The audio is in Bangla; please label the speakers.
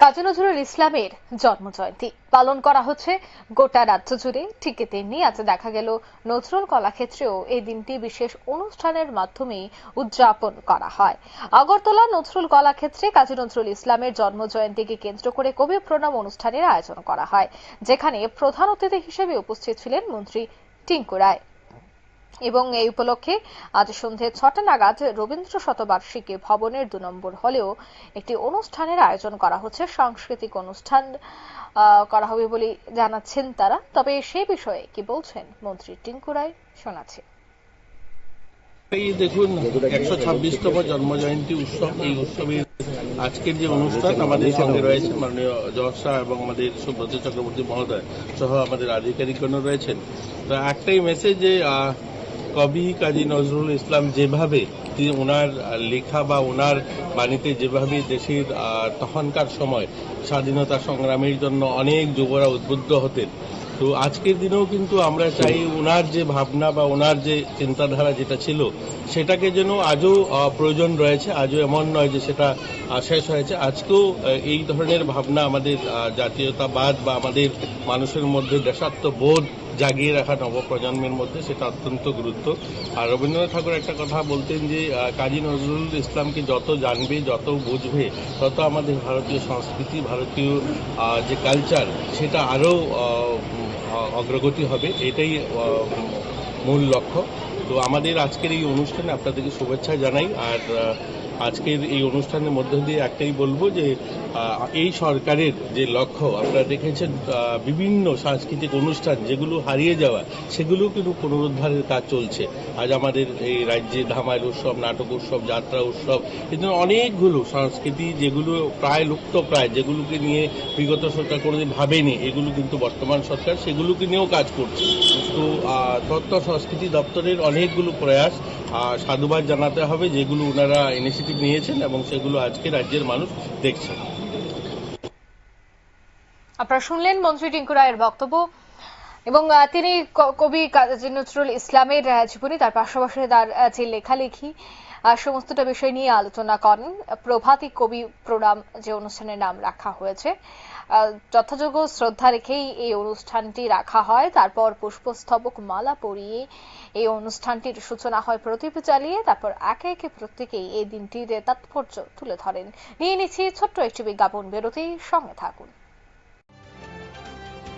Speaker 1: কাজী নজরুল ইসলামের জন্মজয়ন্তী। পালন করা হচ্ছে গোটা রাজ্য জুড়ে। ঠিক তেমনি আজ দেখা গেল নজরুল কলাক্ষেত্রেও এই দিনটি বিশেষ অনুষ্ঠানের মাধ্যমে উদযাপন করা হয়। আগরতলা নজরুল কলাক্ষেত্রে কাজী নজরুল ইসলামের জন্মজয়ন্তীকে কেন্দ্র করে কবি প্রণাম অনুষ্ঠানের আয়োজন করা হয়, যেখানে প্রধান অতিথি হিসেবে উপস্থিত ছিলেন মন্ত্রী টিঙ্কু রায়। এবং এই উপলক্ষে আজ সন্ধে ছটা নাগাদ রবীন্দ্র শতবার্ষিকী ভবনের দু নম্বর হলেও একটি অনুষ্ঠানের আয়োজন করা হচ্ছে। সাংস্কৃতিক অনুষ্ঠান করা হবে বলে জানাচ্ছেন তারা। তবে সেই বিষয়ে কি বলছেন মন্ত্রী টিঙ্কু রায়? শোনাচ্ছি।
Speaker 2: এই দেখুন, একশো ছাব্বিশতম জন্মজয়ন্তী উৎসব। এই উৎসবের আজকের যে অনুষ্ঠান আমাদের সঙ্গে রয়েছে মাননীয় জশা এবং আমাদের সুব্রত চক্রবর্তী মহোদয় সহ আমাদের আধিকারিকগণ রয়েছেন। তো একটাই মেসেজ যে কবি কাজী নজরুল ইসলাম যেভাবে ওনার লেখা বা ওনার বাণীতে যেভাবে দেশের তখনকার সময় স্বাধীনতা সংগ্রামের জন্য অনেক যুবরা উদ্বুদ্ধ হতেন, তো আজকের দিনেও কিন্তু আমরা চাই ওনার যে ভাবনা বা ওনার যে চিন্তাধারা যেটা ছিল, সেটাকে যেন আজও প্রয়োজন রয়েছে, আজও এমন নয় যে সেটা শেষ হয়েছে। আজকেও এই ধরনের ভাবনা আমাদের জাতীয়তাবাদ বা আমাদের মানুষের মধ্যে দেশাত্মবোধ জাগিয়ে রাখা নবপ্রজন্মের মধ্যে, সেটা অত্যন্ত গুরুত্ব। আর রবীন্দ্রনাথ ঠাকুর একটা কথা বলতেন যে কাজী নজরুল ইসলামকে যত জানবে, যত বুঝবে, তত আমাদের ভারতীয় সংস্কৃতি, ভারতীয় যে কালচার সেটা আরও অগ্রগতি হবে। এটাই মূল লক্ষ্য। তো আমাদের আজকের এই অনুষ্ঠানে আপনাদেরকে শুভেচ্ছা জানাই, আর আজকের এই অনুষ্ঠানের মধ্য দিয়ে একটাই বলব যে এই সরকারের যে লক্ষ্য, আপনারা দেখেছেন বিভিন্ন সাংস্কৃতিক অনুষ্ঠান যেগুলো হারিয়ে যাওয়া, সেগুলো কিন্তু পুনরুদ্ধারের কাজ চলছে। আজ আমাদের এই রাজ্যে ধামাইল উৎসব, নাটক উৎসব, যাত্রা উৎসব কিন্তু অনেকগুলো সংস্কৃতি যেগুলো প্রায় লুপ্ত প্রায়, যেগুলোকে নিয়ে বিগত সরকার কোনোদিন ভাবেনি, এগুলো কিন্তু বর্তমান সরকার সেগুলোকে নিয়েও কাজ করছে। তো তথ্য সংস্কৃতি দপ্তরের অনেকগুলো প্রয়াস সাধুবাদ জানাতে হবে, যেগুলো ওনারা ইনিশিয়েটিভ নিয়েছেন এবং সেগুলো আজকে রাজ্যের মানুষ দেখছেন।
Speaker 1: আপনারা শুনলেন মন্ত্রী টিঙ্কু রায়ের বক্তব্য। এবং তিনি কবি কাজী নজরুল ইসলামের জীবনী, তার পাশাপাশি তার যে লেখালেখি সমস্তটা বিষয় নিয়ে আলোচনা করেন। প্রভাতী কবি প্রণাম যে অনুষ্ঠানের নাম রাখা হয়েছে। যথাযোগ্য শ্রদ্ধা রেখেই এই অনুষ্ঠানটি রাখা হয়। তারপর পুষ্পস্তবক মালা পরিয়ে এই অনুষ্ঠানটির সূচনা হয় প্রদীপ চালিয়ে তারপর একে একে প্রত্যেকেই এই দিনটির তাৎপর্য তুলে ধরেন। নিয়ে নিচ্ছি ছোট্ট একটি বিজ্ঞাপন। বিরতি সঙ্গে থাকুন।